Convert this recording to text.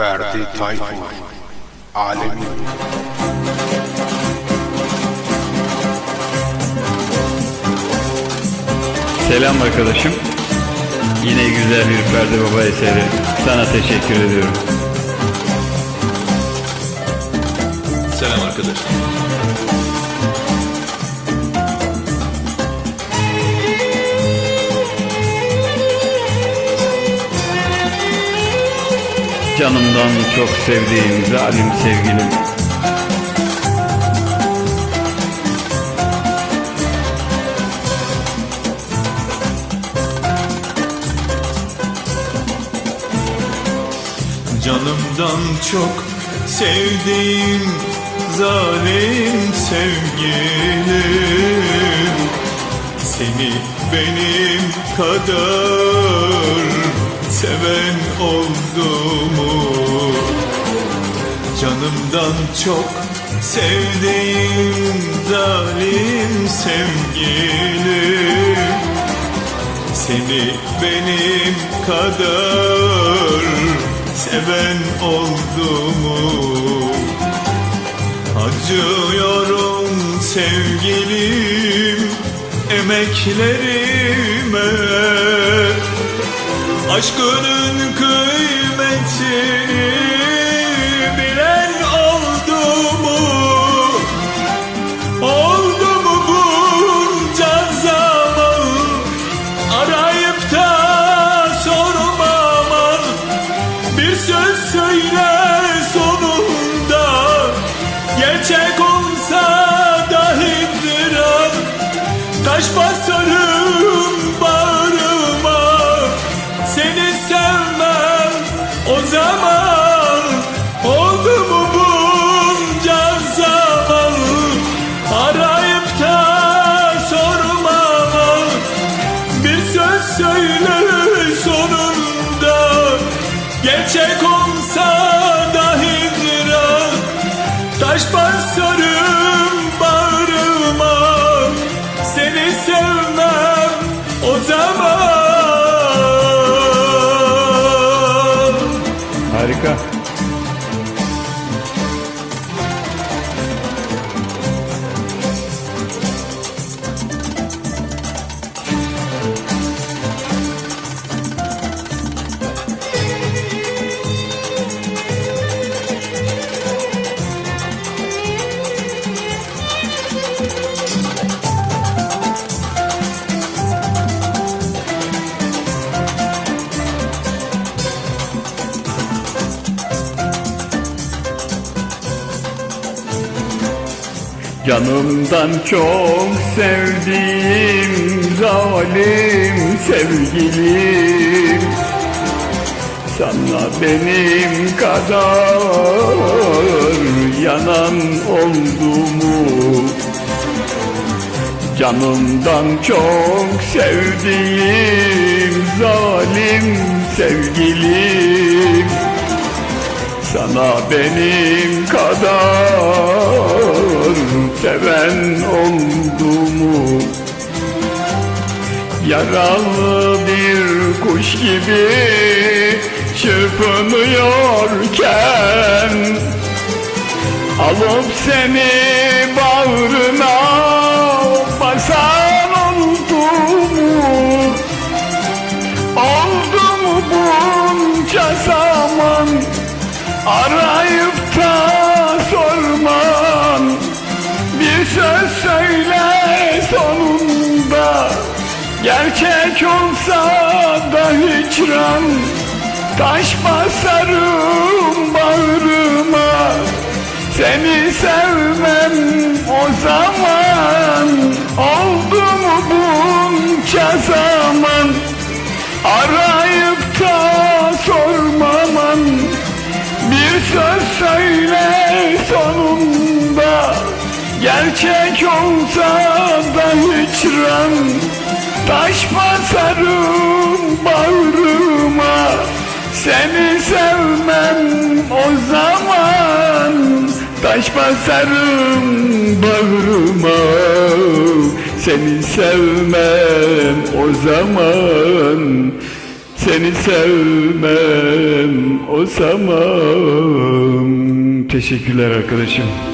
Ferdi Tayfur Alemin Selam arkadaşım. Yine güzel bir Ferdi Baba eseri. Sana teşekkür ediyorum. Selam arkadaşlar. Canımdan çok sevdiğim zalim sevgilim. Canımdan çok sevdiğim zalim sevgilim Seni benim kadar seven oldu mu? Canımdan çok sevdiğim zalim sevgilim Seni benim kadar seven oldu mu? Acıyorum sevgilim emeklerime Aşkının kıymetini o zaman Canımdan çok sevdiğim zalim sevgilim Sana benim kadar yanan oldu mu? Canımdan çok sevdiğim zalim sevgilim sana benim kadar seven oldu mu? Yaralı bir kuş gibi çırpınıyorken Alıp seni bağrına Arayıp da sorman Bir söz söyle sonunda. Gerçek olsa da hicran Taş basarım bağrıma. Seni sevmem o zaman Oldu mu bunca zaman? Arayıp söz söyle sonunda Gerçek olsa da hicran. Taş basarım bağrıma Seni sevmem o zaman. Taş basarım bağrıma Seni sevmem o zaman Seni sevmem o zaman. Teşekkürler arkadaşım